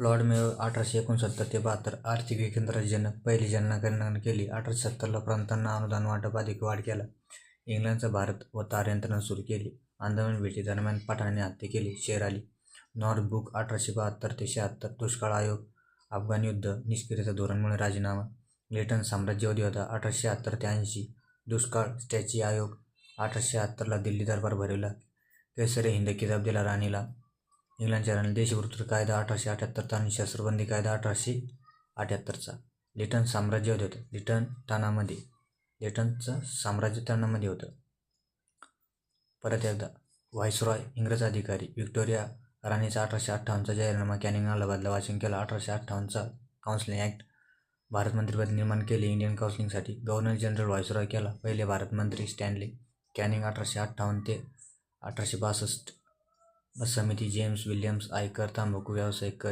Lord Mayo अठराशे एकोणसत्तर ते बहात्तर. आर्थिक विकेंद्राची जनक पहिली जनगणना केली. अठराशे सत्तरला प्रांतांना अनुदान वाटप अधिक वाढ केला. इंग्लंडचा भारत व तार यंत्रणा सुरू केली. अंदमान भेटी दरम्यान पठाणाने हत्या केली. शेर आली. नॉर्थ बुक अठराशे बहात्तर ते शहात्तर. दुष्काळ आयोग अफगाण युद्ध निष्क्रियता धोरणमुळे राजीनामा. लेटन साम्राज्यवादी होता. अठराशे शहात्तर ते ऐंशी. दुष्काळ स्टॅची आयोग अठराशे शहात्तरला दिल्ली दरबार भरवला. केसरे हिंद किताब दिला राणीला. इंग्लंडच्या राणी देशवृत्तर कायदा अठराशे अठ्याहत्तरचा आणि शस्त्रबंदी कायदा अठराशे अठ्याहत्तरचा लिटन साम्राज्यवादी होतं. लिटन तानामध्ये लिटनचं साम्राज्य तानामध्ये होतं. परत एकदा व्हायसरॉय इंग्रज अधिकारी व्हिक्टोरिया राणीचा अठराशे अठ्ठावन्नचा जाहीरनामा कॅनिंग बदला वाचन केला. अठराशे अठ्ठावन्नचा काउन्सिलिंग ॲक्ट भारत मंत्रिपद निर्माण केले. इंडियन काउन्सिलिंगसाठी गव्हर्नर जनरल व्हायसरॉय केला. पहिले भारत मंत्री स्टॅनली कॅनिंग अठराशे अठ्ठावन्न ते अठराशे बासष्ट. સમિતિ જેમ્સ વિલિયમ્સ આયકર તમાકુ વ્યવસાય